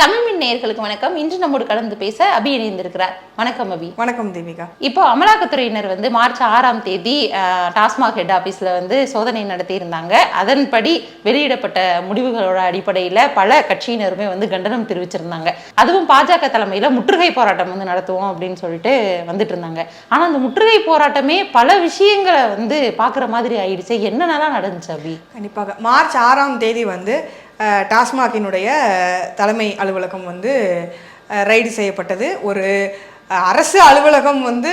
தமிழ்மின் நேயர்களுக்கு வணக்கம். இன்று நம்மோடு கலந்து பேச அபி இணைந்திருக்கிறார். வணக்கம் அபி. வணக்கம் தீபிகா. இப்போ அமலாக்கத்துறையினர் வந்து மார்ச் ஆறாம் தேதி டாஸ்மாக் ஹெட் ஆபீஸ்ல வந்து சோதனை நடத்தியிருந்தாங்க அதன்படி வெளியிடப்பட்ட முடிவுகளோட அடிப்படையில பல கட்சியினருமே வந்து கண்டனம் தெரிவிச்சிருந்தாங்க. அதுவும் பாஜக தலைமையில முற்றுகை போராட்டம் வந்து நடத்துவோம் அப்படின்னு சொல்லிட்டு வந்துட்டு இருந்தாங்க. ஆனா அந்த முற்றுகை போராட்டமே பல விஷயங்களை வந்து பாக்குற மாதிரி ஆயிடுச்சு. என்னென்னலாம் நடந்துச்சு அபி? கண்டிப்பாக. மார்ச் ஆறாம் தேதி வந்து டாஸ்மாகினுடைய தலைமை அலுவலகம் வந்து ரைடு செய்யப்பட்டது. ஒரு அரசு அலுவலகம் வந்து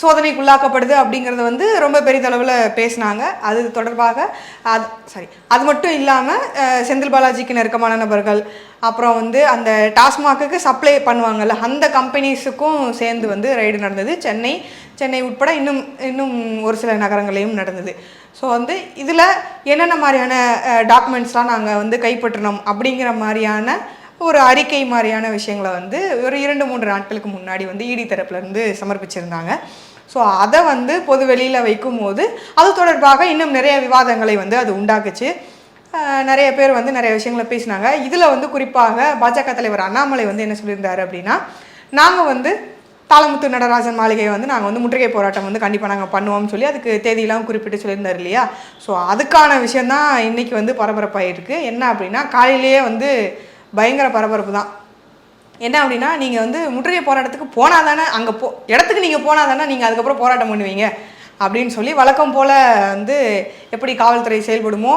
சோதனைக்குள்ளாக்கப்படுது அப்படிங்கிறத வந்து ரொம்ப பெரிதளவில் பேசினாங்க. அது தொடர்பாக அது சாரி அது மட்டும் இல்லாமல் செந்தில் பாலாஜிக்கு நெருக்கமான நபர்கள் அப்புறம் வந்து அந்த டாஸ்மாகுக்கு சப்ளை பண்ணுவாங்கல்ல அந்த கம்பெனிஸுக்கும் சேர்ந்து வந்து ரைடு நடந்தது. சென்னை சென்னை உட்பட இன்னும் இன்னும் ஒரு சில நகரங்களையும் நடந்தது. ஸோ வந்து இதில் என்னென்ன மாதிரியான டாக்குமெண்ட்ஸ்லாம் நாங்கள் வந்து கைப்பற்றினோம் அப்படிங்கிற மாதிரியான ஒரு அறிக்கை மாதிரியான விஷயங்களை வந்து ஒரு இரண்டு மூன்று நாட்களுக்கு முன்னாடி வந்து இடி தரப்புலேருந்து சமர்ப்பிச்சிருந்தாங்க. ஸோ அதை வந்து பொது வெளியில் வைக்கும்போது அது தொடர்பாக இன்னும் நிறைய விவாதங்களை வந்து அது உண்டாக்குச்சு. நிறைய பேர் வந்து நிறைய விஷயங்களை பேசினாங்க. இதில் வந்து குறிப்பாக பாஜக தலைவர் அண்ணாமலை வந்து என்ன சொல்லியிருந்தார் அப்படின்னா நாங்கள் வந்து தாளமுத்து நடராஜன் மாளிகையை வந்து நாங்கள் வந்து முற்றுகை போராட்டம் வந்து கண்டிப்பாக நாங்கள் பண்ணுவோம்னு சொல்லி அதுக்கு தேதியெல்லாம் குறிப்பிட்டு சொல்லியிருந்தார் இல்லையா? ஸோ அதுக்கான விஷயந்தான் இன்றைக்கி வந்து பரபரப்பாகிருக்கு என்ன அப்படின்னா காலையிலேயே வந்து பயங்கர பரபரப்பு தான். என்ன அப்படின்னா நீங்கள் வந்து முற்றுகை போராட்டத்துக்கு போனால் தானே அங்கே போ இடத்துக்கு நீங்கள் போனால் தானே நீங்கள் அதுக்கப்புறம் போராட்டம் பண்ணுவீங்க. அப்படின்னு சொல்லி வழக்கம் போல் வந்து எப்படி காவல்துறை செயல்படுமோ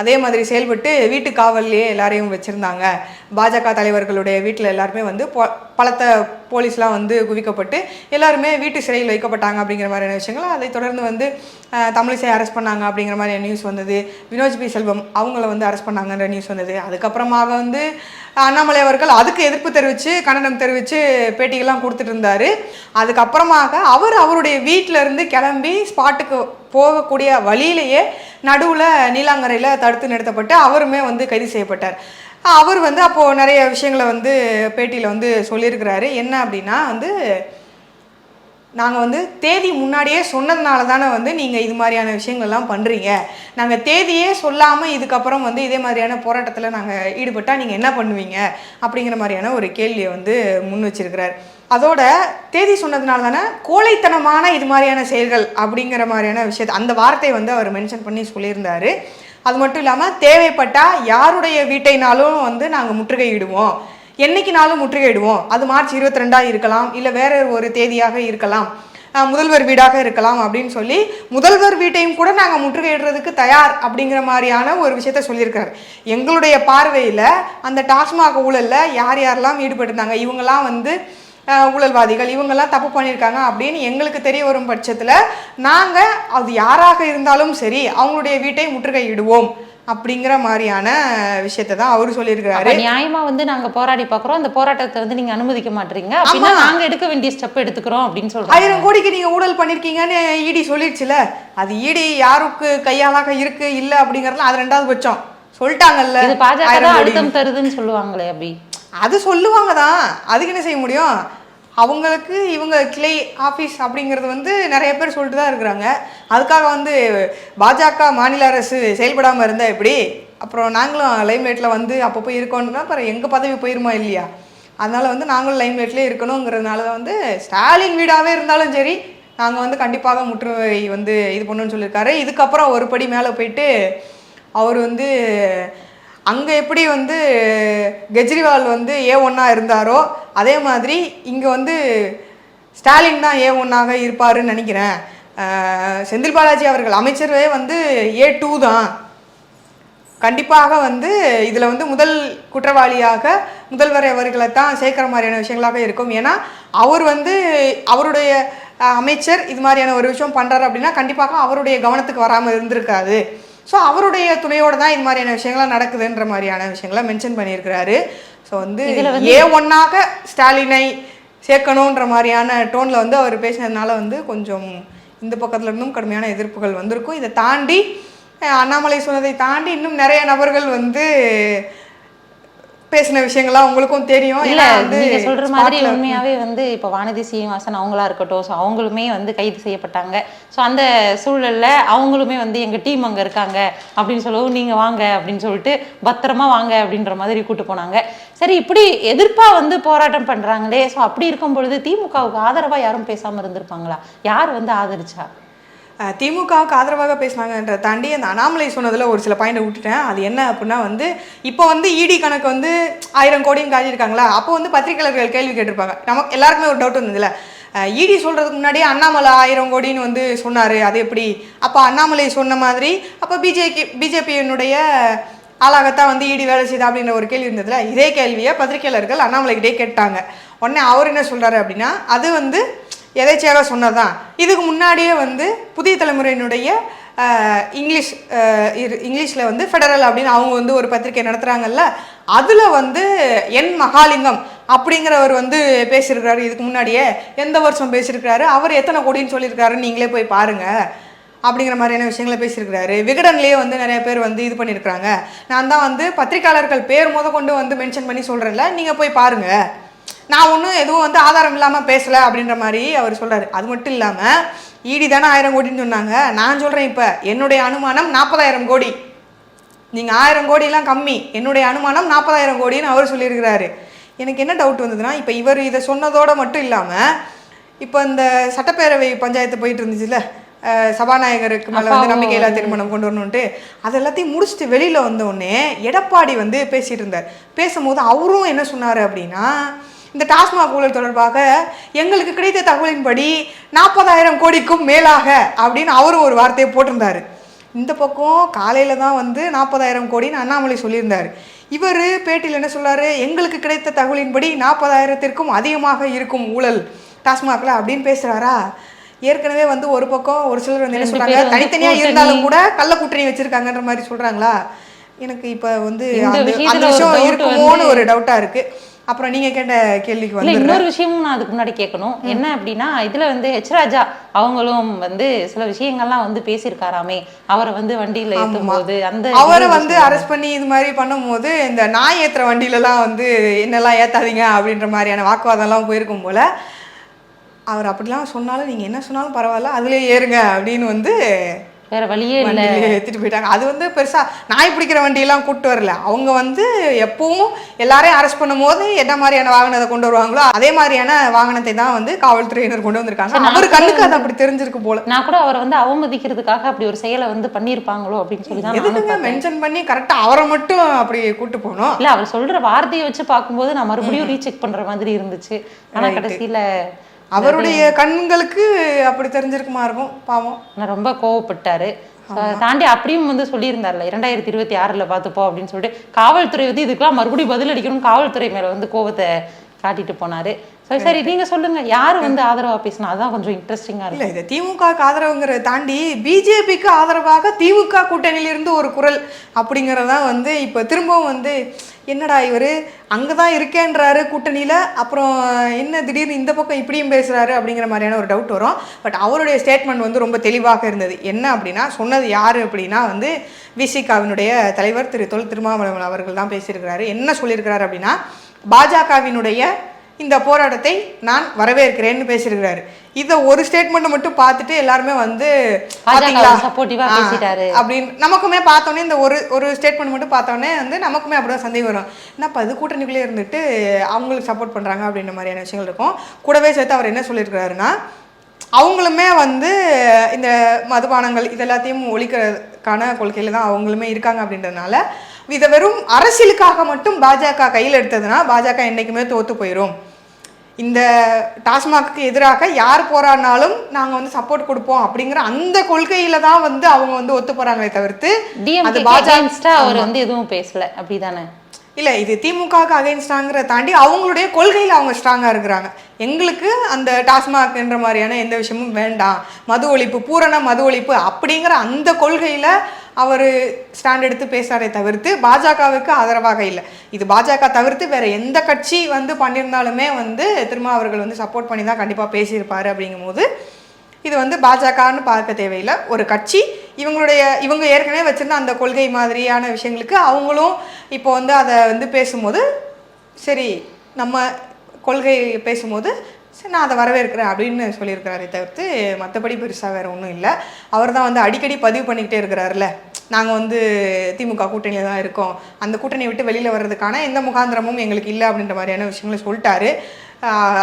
அதே மாதிரி செயல்பட்டு வீட்டு காவல்லையே எல்லாரையும் வச்சுருந்தாங்க. பாஜக தலைவர்களுடைய வீட்டில் எல்லாருமே வந்து பொ பலத்த போலீஸ்லாம் வந்து குவிக்கப்பட்டு எல்லாருமே வீட்டு சிறையில் வைக்கப்பட்டாங்க அப்படிங்கிற மாதிரியான விஷயங்கள். அதை தொடர்ந்து வந்து தமிழிசை அரெஸ்ட் பண்ணாங்க அப்படிங்கிற மாதிரியான நியூஸ் வந்தது. வினோஜ் பி செல்வம் அவங்கள வந்து அரெஸ்ட் பண்ணாங்கன்ற நியூஸ் வந்தது. அதுக்கப்புறமாக வந்து அண்ணாமலை அவர்கள் அதுக்கு எதிர்ப்பு தெரிவித்து கண்டனம் தெரிவித்து பேட்டிகள்லாம் கொடுத்துட்டு இருந்தாரு அதுக்கப்புறமாக அவர் அவருடைய வீட்டிலேருந்து கிளம்பி ஸ்பாட்டுக்கு போகக்கூடிய வழியிலேயே நடுவில் நீலாங்கரையில் தடுத்து நிறுத்தப்பட்டு அவருமே வந்து கைது செய்யப்பட்டார். அவர் வந்து அப்போது நிறைய விஷயங்களை வந்து பேட்டியில் வந்து சொல்லியிருக்கிறாரு. என்ன அப்படின்னா வந்து நாங்கள் வந்து தேதி முன்னாடியே சொன்னதுனால தானே வந்து நீங்கள் இது மாதிரியான விஷயங்கள்லாம் பண்ணுறீங்க நாங்கள் தேதியே சொல்லாமல் இதுக்கப்புறம் வந்து இதே மாதிரியான போராட்டத்தில் நாங்கள் ஈடுபட்டால் நீங்கள் என்ன பண்ணுவீங்க? அப்படிங்கிற மாதிரியான ஒரு கேள்வியை வந்து முன் வச்சிருக்கிறார். அதோட தேதி சொன்னதுனால தானே கோழைத்தனமான இது மாதிரியான செயல்கள் அப்படிங்கிற மாதிரியான விஷயத்தை அந்த வார்த்தையை வந்து அவர் மென்ஷன் பண்ணி சொல்லியிருந்தார். அது மட்டும் இல்லாமல் தேவைப்பட்டால் யாருடைய வீட்டைனாலும் வந்து நாங்கள் முற்றுகையிடுவோம். என்னைக்குனாலும் முற்றுகையிடுவோம்? அது மார்ச் இருபத்தி ரெண்டாக இருக்கலாம் இல்லை வேற ஒரு தேதியாக இருக்கலாம். முதல்வர் வீடாக இருக்கலாம் அப்படின்னு சொல்லி முதல்வர் வீட்டையும் கூட நாங்கள் முற்றுகையிடுறதுக்கு தயார் அப்படிங்கிற மாதிரியான ஒரு விஷயத்த சொல்லியிருக்காரு. எங்களுடைய பார்வையில் அந்த டாஸ்மாக் ஊழலில் யார் யாரெல்லாம் ஈடுபட்டிருந்தாங்க? இவங்கெல்லாம் வந்து ஊழல்வாதிகள் இவங்கெல்லாம் தப்பு பண்ணியிருக்காங்க அப்படின்னு எங்களுக்கு தெரிய வரும் பட்சத்தில் நாங்கள் அது யாராக இருந்தாலும் சரி அவங்களுடைய வீட்டை முற்றுகையிடுவோம். அப்படிங்கிற மாதிரியான விஷயத்தை தான் அவர் சொல்லியிருக்கிறாரு. நியாயமா வந்து நாங்க போராடி பாக்குறோம் அந்த போராட்டத்தை வந்து நீங்க அனுமதிக்க மாட்டீங்க. அப்படின்னா. நாங்க எடுக்க வேண்டிய ஸ்டெப் எடுத்துக்கிறோம் அப்படின்னு சொல்றாங்க. ஆயிரம் கோடிக்கு நீங்க ஊழல் பண்ணிருக்கீங்கன்னு இடி சொல்லிடுச்சுல. அது இடி யாருக்கு கையாளாக இருக்கு இல்ல அப்படிங்கறதுல அது ரெண்டாவது பட்சம். சொல்லிட்டாங்கல்ல. இது பாஜக. அழுத்தம் தருதுன்னு சொல்லுவாங்களே அப்படி. அது சொல்லுவாங்க தான். அதுக்கு என்ன செய்ய முடியும்? அவங்களுக்கு இவங்க கிளை ஆஃபீஸ் அப்படிங்கிறது வந்து நிறைய பேர் சொல்லிட்டு தான் இருக்கிறாங்க. அதுக்காக வந்து பாஜக மாநில அரசு செயல்படாமல் இருந்தால் எப்படி? அப்புறம் நாங்களும் லைம்லைட்டில் வந்து அப்பப்போ இருக்கோம்னா அப்புறம் எங்கள் பதவி போயிருமா இல்லையா? அதனால் வந்து நாங்களும் லைம்லைட்லேயே இருக்கணுங்கிறதுனால தான் வந்து ஸ்டாலின் வீடாகவே இருந்தாலும் சரி நாங்கள் வந்து கண்டிப்பாக முற்றுகை வந்து இது பண்ணணும்னு சொல்லியிருக்காரு. இதுக்கப்புறம் ஒரு படி மேலே போயிட்டு அவர் வந்து அங்கே எப்படி வந்து கெஜ்ரிவால் வந்து ஏ ஒன்றா இருந்தாரோ அதே மாதிரி இங்கே வந்து ஸ்டாலின் தான் ஏ ஒன்றாக இருப்பாருன்னு நினைக்கிறேன். செந்தில் பாலாஜி அவர்கள் அமைச்சரவே வந்து ஏ டூ தான். கண்டிப்பாக வந்து இதில் வந்து முதல் குற்றவாளியாக முதல்வர் அவர்களை தான் சேர்க்குற மாதிரியான விஷயங்களாக இருக்கும். ஏன்னா அவர் வந்து அவருடைய அமைச்சர் இது மாதிரியான ஒரு விஷயம் பண்ணுறாரு அப்படின்னா கண்டிப்பாக அவருடைய கவனத்துக்கு வராமல் இருந்திருக்காது. ஸோ அவருடைய துணையோடு தான் இது மாதிரியான விஷயங்கள்லாம் நடக்குதுன்ற மாதிரியான விஷயங்களை மென்ஷன் பண்ணியிருக்கிறாரு. ஸோ வந்து ஏ ஒன்னாக ஸ்டாலினை சேர்க்கணுன்ற மாதிரியான டோனில் வந்து அவர் பேசினதுனால வந்து கொஞ்சம் இந்த பக்கத்துல இருந்தும் கடுமையான எதிர்ப்புகள் வந்திருக்கும். இதை தாண்டி அண்ணாமலை சொன்னதை தாண்டி இன்னும் நிறைய நபர்கள் வந்து பேசின விஷயங்கள்லாம் உங்களுக்கும் தெரியும். இல்ல நீங்க சொல்ற மாதிரி உண்மையாவே வந்து இப்ப வானதி சீனிவாசன் அவங்களா இருக்கட்டும் ஸோ அவங்களுமே வந்து கைது செய்யப்பட்டாங்க. ஸோ அந்த சூழல்ல அவங்களுமே வந்து எங்க டீம் அங்க இருக்காங்க அப்படின்னு சொல்லவும் நீங்க வாங்க அப்படின்னு சொல்லிட்டு பத்திரமா வாங்க அப்படின்ற மாதிரி கூட்டு போனாங்க. சரி இப்படி எதிர்ப்பா வந்து போராட்டம் பண்றாங்களே ஸோ அப்படி இருக்கும் பொழுது திமுகவுக்கு ஆதரவா யாரும் பேசாம இருந்திருப்பாங்களா? யார் வந்து ஆதரிச்சா? திமுகவுக்கு ஆதரவாக பேசினாங்கன்ற தாண்டி அந்த அண்ணாமலை சொன்னதில் ஒரு சில பாயிண்ட் விட்டுட்டேன். அது என்ன அப்படின்னா வந்து இப்போ வந்து இடி கணக்கு வந்து ஆயிரம் கோடின்னு காட்டியிருக்காங்களா? அப்போ வந்து பத்திரிகையாளர்கள் கேள்வி கேட்டிருப்பாங்க. நமக்கு எல்லாருக்குமே ஒரு டவுட் வந்ததுல. இடி சொல்கிறதுக்கு முன்னாடியே அண்ணாமலை ஆயிரம் கோடின்னு வந்து சொன்னார். அது எப்படி? அப்போ அண்ணாமலை சொன்ன மாதிரி அப்போ பிஜேபி பிஜேபியினுடைய ஆளாகத்தான் வந்து இடி வேலை செய்தா அப்படின்ற ஒரு கேள்வி இருந்ததுல. இதே கேள்வியை பத்திரிகையாளர்கள் அண்ணாமலைக்கிட்டே கேட்டாங்க. உடனே அவர் என்ன சொல்கிறாரு அப்படின்னா அது வந்து எதேச்சையாக சொன்னதான் இதுக்கு முன்னாடியே வந்து புதிய தலைமுறையினுடைய இங்கிலீஷ் இரு- இங்கிலீஷில் வந்து ஃபெடரல் அப்படின்னு அவங்க வந்து ஒரு பத்திரிக்கை நடத்துகிறாங்கல்ல அதில் வந்து என் மகாலிங்கம் அப்படிங்கிறவர் வந்து பேசியிருக்கிறாரு. இதுக்கு முன்னாடியே எந்த வருஷம் பேசியிருக்கிறாரு? அவர் எத்தனை கோடின்னு சொல்லியிருக்காருன்னு நீங்களே போய் பாருங்கள் அப்படிங்கிற மாதிரியான விஷயங்களை பேசியிருக்கிறாரு. விகடன்லேயே வந்து நிறைய பேர் வந்து இது பண்ணியிருக்கிறாங்க. நான் தான் வந்து பத்திரிக்கையாளர்கள் பேர் முத கொண்டு வந்து மென்ஷன் பண்ணி சொல்கிறேன்ல நீங்கள் போய் பாருங்கள் நான் ஒன்றும் எதுவும் வந்து ஆதாரம் இல்லாமல் பேசலை அப்படின்ற மாதிரி அவர் சொல்கிறாரு அது மட்டும் இல்லாமல் ஈடி தானே ஆயிரம் கோடின்னு சொன்னாங்க. நான் சொல்கிறேன் இப்போ என்னுடைய அனுமானம் நாற்பதாயிரம் கோடி. நீங்கள் ஆயிரம் கோடிலாம் கம்மி. என்னுடைய அனுமானம் நாற்பதாயிரம் கோடின்னு அவர் சொல்லியிருக்கிறாரு. எனக்கு என்ன டவுட் வந்ததுன்னா இப்போ இவர் இதை சொன்னதோட மட்டும் இல்லாமல் இப்போ இந்த சட்டப்பேரவை பஞ்சாயத்து போயிட்டு இருந்துச்சுல்ல சபாநாயகருக்கு மேலே வந்து நம்பிக்கையில்லா திருமணம் கொண்டு வரணுன்ட்டு அது எல்லாத்தையும் முடிச்சுட்டு வெளியில் வந்த உடனே எடப்பாடி வந்து பேசிட்டு இருந்தார். பேசும்போது அவரும் என்ன சொன்னார் அப்படின்னா இந்த டாஸ்மாக் ஊழல் தொடர்பாக எங்களுக்கு கிடைத்த தகவலின்படி நாற்பதாயிரம் கோடிக்கும் மேலாக அப்படின்னு அவரும் ஒரு வார்த்தையை போட்டிருந்தாரு. இந்த பக்கம் காலையில் தான் வந்து நாற்பதாயிரம் கோடின்னு அண்ணாமலை சொல்லியிருந்தார். இவர் பேட்டியில் என்ன சொல்லாரு? எங்களுக்கு கிடைத்த தகவலின்படி நாற்பதாயிரத்திற்கும் அதிகமாக இருக்கும் ஊழல் டாஸ்மாகில் அப்படின்னு பேசுகிறாரா ஏற்கனவே வந்து ஒரு பக்கம் ஒரு சிலர் வந்து என்ன வந்து தனித்தனியாக இருந்தாலும் கூட கள்ள கூட்டணி வச்சிருக்காங்கன்ற மாதிரி சொல்றாங்களா? எனக்கு இப்போ வந்து அந்த விஷயம் இருக்குமோன்னு ஒரு டவுட்டா இருக்கு. அப்புறம் நீங்க கேட்ட கேள்விக்கு வந்து இன்னொரு விஷயமும் நான் அதுக்கு முன்னாடி கேட்கணும். என்ன அப்படின்னா இதுல வந்து ஹெச் ராஜா அவங்களும் வந்து சில விஷயங்கள்லாம் வந்து பேசியிருக்காராமே. அவரை வந்து வண்டியில ஏத்தும் போது அந்த அவரை வந்து அரெஸ்ட் பண்ணி இது மாதிரி பண்ணும்போது இந்த நாய் ஏத்துற வண்டியிலலாம் வந்து என்னெல்லாம் ஏத்தாதீங்க அப்படின்ற மாதிரியான வாக்குவாதம்லாம் போயிருக்கும் போல அவர் அப்படிலாம் சொன்னாலும் நீங்க என்ன சொன்னாலும் பரவாயில்ல அதுலயே ஏறுங்க அப்படின்னு வந்து வேற வழியே இல்ல. ஏத்திட்டு போயிட்டாங்க. அது வந்து பெருசா நாய் பிடிக்கிற வண்டியெல்லாம் கூட்டு வரல. அவங்க வந்து எப்பவும் எல்லாரையும் அரெஸ்ட் பண்ணும்போது என்ன மாதிரியான வாகனத்தை கொண்டு வருவாங்களோ அதே மாதிரியான வாகனத்தை தான் வந்து காவல்துறையினர் கொண்டு வந்திருக்காங்க. அவர் கண்ணுக்கு அது அப்படி தெரிஞ்சிருக்கு போல. நான் கூட அவரை வந்து அவமதிக்கிறதுக்காக அப்படி ஒரு செயலை வந்து பண்ணியிருப்பாங்களோ அப்படின்னு சொல்லி தான் எதுக்குங்க. மென்ஷன் பண்ணி கரெக்டா அவரை மட்டும் அப்படி கூட்டு போகணும் இல்ல அவர் சொல்ற வார்த்தையை வச்சு பார்க்கும்போது நான் மறுபடியும் ரீசெக் பண்ற மாதிரி இருந்துச்சு. ஆனா. கடைசியில அவருடைய கண்களுக்கு அப்படி தெரிஞ்சிருக்குமா இருக்கும் பாவம். நான் ரொம்ப கோவப்பட்டாரு. தாண்டி அப்படியும் வந்து சொல்லியிருந்தார்ல இரண்டாயிரத்தி இருபத்தி ஆறுல பார்த்துப்போம் அப்படின்னு சொல்லிட்டு காவல்துறை வந்து இதுக்கெல்லாம் மறுபடியும் பதில் அடிக்கணும் காவல்துறை மேல வந்து கோவத்தை காட்டிட்டு போனாரு. சரி சரி நீங்க சொல்லுங்க. யாரு வந்து ஆதரவா பேசினா? அதான் கொஞ்சம் இன்ட்ரெஸ்டிங்கா இல்ல இருக்கு இது திமுகவுக்கு ஆதரவுங்கிறத தாண்டி பிஜேபிக்கு ஆதரவாக திமுக கூட்டணியிலிருந்து ஒரு குரல் அப்படிங்கறதா வந்து இப்போ திரும்பவும் வந்து என்னடா இவர்? அங்கே தான் இருக்கேன்றாரு கூட்டணியில். அப்புறம் என்ன திடீர்னு இந்த பக்கம் இப்படியும் பேசுகிறாரு அப்படிங்கிற மாதிரியான ஒரு டவுட் வரும். பட் அவருடைய ஸ்டேட்மெண்ட் வந்து ரொம்ப தெளிவாக இருந்தது. என்ன அப்படின்னா சொன்னது யார் அப்படின்னா வந்து விசிகாவினுடைய தலைவர் திரு தொல் திருமாவளவன் அவர்கள் தான் பேசியிருக்கிறாரு. என்ன சொல்லியிருக்கிறாரு அப்படின்னா பாஜகவினுடைய இந்த போராட்டத்தை நான் வரவேற்கிறேன்னு பேசியிருக்கிறாரு. இதை ஒரு ஸ்டேட்மெண்ட் மட்டும் பார்த்துட்டு எல்லாருமே வந்து. அப்படின்னு. நமக்குமே பார்த்தோன்னே இந்த ஒரு ஒரு ஸ்டேட்மெண்ட் மட்டும் பார்த்தோன்னே வந்து நமக்குமே அப்படிதான் சந்தேகம் வரும். என்னப்பா இது கூட்டணிக்குள்ளே இருந்துட்டு அவங்களுக்கு சப்போர்ட் பண்ணுறாங்க அப்படின்ற மாதிரியான விஷயங்கள் இருக்கும். கூடவே சேர்த்து அவர் என்ன சொல்லியிருக்கிறாருன்னா அவங்களுமே வந்து இந்த மதுபானங்கள் இது எல்லாத்தையும் ஒழிக்கிறதுக்கான கொள்கையில் தான் அவங்களுமே இருக்காங்க அப்படின்றதுனால இதை வெறும் அரசியலுக்காக மட்டும் பாஜக கையில் எடுத்ததுன்னா பாஜக என்றைக்குமே தோத்து போயிடும் இந்த டாஸ்மாக்கு எதிராக யார் போராடினாலும் நாங்கள் வந்து சப்போர்ட் கொடுப்போம் அப்படிங்கிற அந்த கொள்கையில தான் வந்து அவங்க வந்து ஒத்து போறாங்களே தவிர்த்து அது பாஜக அவர் வந்து எதுவும் பேசல. அப்படிதானே? இல்லை இது திமுகவுக்கு அகைன்ஸ்டாங்கிற தாண்டி அவங்களுடைய கொள்கையில் அவங்க ஸ்ட்ராங்காக இருக்கிறாங்க. எங்களுக்கு அந்த டாஸ்மாக் என்ற மாதிரியான எந்த விஷயமும் வேண்டாம். மது ஒழிப்பு பூரண மது ஒழிப்பு அப்படிங்கிற அந்த கொள்கையில் அவர் ஸ்டாண்ட் எடுத்து பேசுறாரே தவிர்த்து பாஜகவுக்கு ஆதரவாக இல்லை. இது பாஜக தவிர்த்து வேறு எந்த கட்சி வந்து பண்ணியிருந்தாலுமே வந்து திரும்ப அவர்கள் வந்து சப்போர்ட் பண்ணி தான் கண்டிப்பாக பேசியிருப்பார் அப்படிங்கும்போது இது வந்து பாஜகன்னு பார்க்க தேவையில்லை. ஒரு கட்சி இவங்களுடைய இவங்க ஏற்கனவே வச்சுருந்த அந்த கொள்கை மாதிரியான விஷயங்களுக்கு அவங்களும் இப்போ வந்து அதை வந்து பேசும்போது சரி நம்ம கொள்கை பேசும்போது சரி நான் அதை வரவேற்கிறேன் அப்படின்னு சொல்லியிருக்கிறாரே தவிர்த்து மற்றபடி பெருசாக வேறு ஒன்றும் இல்லை. அவர் தான் வந்து அடிக்கடி பதிவு பண்ணிக்கிட்டே இருக்கிறாருல நாங்கள் வந்து திமுக கூட்டணியில் தான் இருக்கோம். அந்த கூட்டணியை விட்டு வெளியில் வர்றதுக்கான எந்த முகாந்திரமும் எங்களுக்கு இல்லை அப்படின்ற மாதிரியான விஷயங்களை சொல்லிட்டாரு.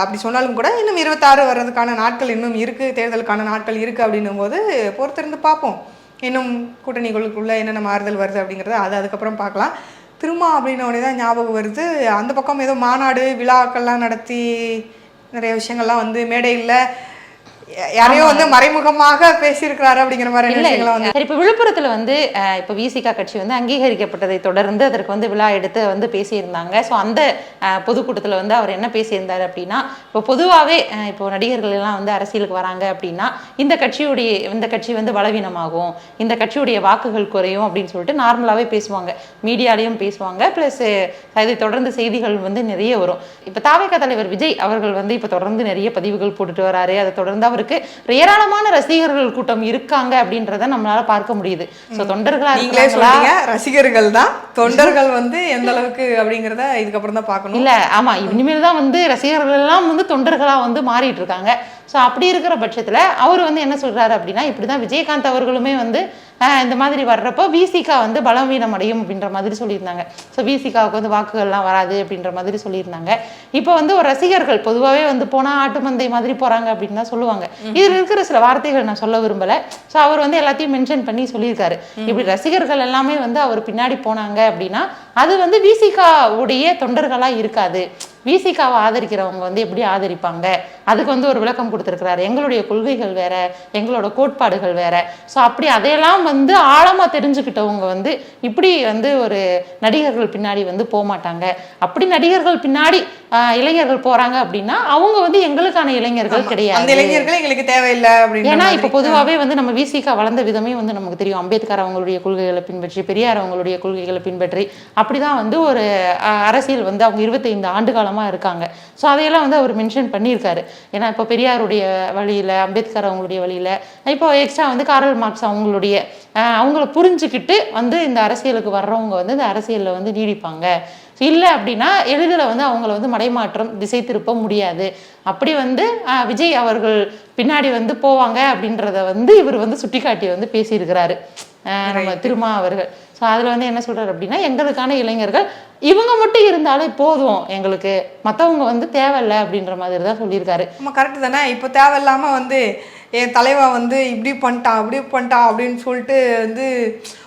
அப்படி சொன்னாலும் கூட இன்னும் இருபத்தாறு வர்றதுக்கான நாட்கள் இன்னும் இருக்குது தேர்தலுக்கான நாட்கள் இருக்குது அப்படின்னும் போது பொறுத்திருந்து பார்ப்போம். இன்னும் கூட்டணிகளுக்குள்ளே என்னென்ன மாறுதல் வருது அப்படிங்கிறத அது அதுக்கப்புறம் பார்க்கலாம். திரும்ப அப்படின்ன தான் ஞாபகம் வருது. அந்த பக்கம் ஏதோ மாநாடு விழாக்கள்லாம் நடத்தி நிறைய விஷயங்கள்லாம் வந்து மேடையில் யாரையோ வந்து மறைமுகமாக பேசியிருக்கிறாரு அப்படிங்கிற மாதிரி இல்ல விஷயங்கள்லாம் வந்து சரி இப்ப விழுப்புரத்துல வந்து இப்ப விசிகா கட்சி வந்து அங்கீகரிக்கப்பட்டதை தொடர்ந்து அதற்கு வந்து விழா எடுத்து வந்து பேசியிருந்தாங்க. ஸோ அந்த பொதுக்கூட்டத்துல வந்து அவர் என்ன பேசியிருந்தாரு அப்படின்னா இப்போ பொதுவாகவே இப்போ நடிகர்கள் எல்லாம் வந்து அரசியலுக்கு வராங்க அப்படின்னா இந்த கட்சியுடைய இந்த கட்சி வந்து பலவீனமாகும் இந்த கட்சியுடைய வாக்குகள் குறையும் அப்படின்னு சொல்லிட்டு நார்மலாவே பேசுவாங்க. மீடியாலையும் பேசுவாங்க. ப்ளஸ் அதை தொடர்ந்து செய்திகள் வந்து நிறைய வரும். இப்போ தாவேகா தலைவர் விஜய் அவர்கள் வந்து இப்போ தொடர்ந்து நிறைய பதிவுகள் போட்டுட்டு வராரு. அதை தொடர்ந்து அவருக்கு ஏராளமான ரசிகர்கள் கூட்டம் இருக்காங்க அப்படின்றத நம்மளால பார்க்க முடியுது. ஸோ தொண்டர்களா சொல்றீங்க ரசிகர்கள் தான். தொண்டர்கள் வந்து எந்த அளவுக்கு அப்படிங்கிறத இதுக்கப்புறம் தான் பார்க்கணும். இல்ல ஆமா இனிமேல் தான் வந்து ரசிகர்கள் எல்லாம் வந்து தொண்டர்களா வந்து மாறிட்டு இருக்காங்க. ஸோ அப்படி இருக்கிற பட்சத்துல அவர் வந்து என்ன சொல்றாரு அப்படின்னா இப்படிதான் விஜயகாந்த் அவர்களுமே வந்து இந்த மாதிரி வர்றப்போ விசிகா வந்து பலவீனம் அடையும் அப்படின்ற மாதிரி சொல்லியிருந்தாங்க. ஸோ விசிகாவுக்கு வந்து வாக்குகள்லாம் வராது அப்படின்ற மாதிரி சொல்லியிருந்தாங்க. இப்போ வந்து ஒரு ரசிகர்கள் பொதுவாகவே வந்து போனா ஆட்டு மந்தை மாதிரி போறாங்க அப்படின்னு தான் சொல்லுவாங்க. இதுல இருக்கிற சில வார்த்தைகள் நான் சொல்ல விரும்பல. ஸோ அவர் வந்து எல்லாத்தையும் மென்ஷன் பண்ணி சொல்லியிருக்காரு. இப்படி ரசிகர்கள் எல்லாமே வந்து அவர் பின்னாடி போனாங்க அப்படின்னா அது வந்து விசிகா உடைய தொண்டர்களா இருக்காது. விசிகாவை ஆதரிக்கிறவங்க வந்து எப்படி ஆதரிப்பாங்க? அதுக்கு வந்து ஒரு விளக்கம் கொடுத்துருக்கிறாரு. எங்களுடைய கொள்கைகள் வேற எங்களோட கோட்பாடுகள் வேற. ஸோ அப்படி அதையெல்லாம் வந்து ஆழமா தெரிஞ்சுக்கிட்டவங்க வந்து இப்படி வந்து ஒரு நடிகர்கள் பின்னாடி வந்து போக மாட்டாங்க. அப்படி நடிகர்கள் பின்னாடி இளைஞர்கள் போறாங்க அப்படின்னா அவங்க வந்து எங்களுக்கான இளைஞர்கள் அந்த கிடையாது. இளைஞர்கள் எங்களுக்கு தேவையில்லை ஏன்னா இப்ப பொதுவாவே வந்து நம்ம விசிகா வளர்ந்த விதமே வந்து நமக்கு தெரியும். அம்பேத்கர் அவங்களுடைய கொள்கைகளை பின்பற்றி பெரியார் அவங்களுடைய கொள்கைகளை பின்பற்றி. அப்படிதான் வந்து ஒரு அரசியல் வந்து அவங்க இருபத்தைந்து ஆண்டு காலமா இருக்காங்க. ஸோ அதையெல்லாம் வந்து அவர் மென்ஷன் பண்ணியிருக்காரு. ஏன்னா இப்போ பெரியாருடைய வழியில அம்பேத்கர் அவங்களுடைய வழியில இப்போ எக்ஸ்ட்ரா வந்து காரல் மார்க்ஸ் அவங்களுடைய அவங்கள புரிஞ்சுக்கிட்டு வந்து இந்த அரசியலுக்கு வர்றவங்க வந்து இந்த அரசியல்ல வந்து நீடிப்பாங்க. இல்லை அப்படின்னா எளிதில் வந்து அவங்கள வந்து மடைமாற்றம் திசை திருப்ப முடியாது. அப்படி வந்து விஜய் அவர்கள் பின்னாடி வந்து போவாங்க அப்படின்றத வந்து இவர் வந்து சுட்டிக்காட்டி வந்து பேசியிருக்கிறாரு. நம்ம திருமா அவர்கள். ஸோ அதில் வந்து என்ன சொல்கிறார் அப்படின்னா எங்களுக்கான இளைஞர்கள் இவங்க மட்டும் இருந்தாலே போதும் எங்களுக்கு. மற்றவங்க வந்து தேவையில்லை அப்படின்ற மாதிரி தான் சொல்லியிருக்காரு. நம்ம கரெக்டு தானே? இப்போ தேவையில்லாமல் வந்து என் தலைவன் வந்து இப்படி பண்ணிட்டான் அப்படி பண்ணிட்டான் அப்படின்னு சொல்லிட்டு வந்து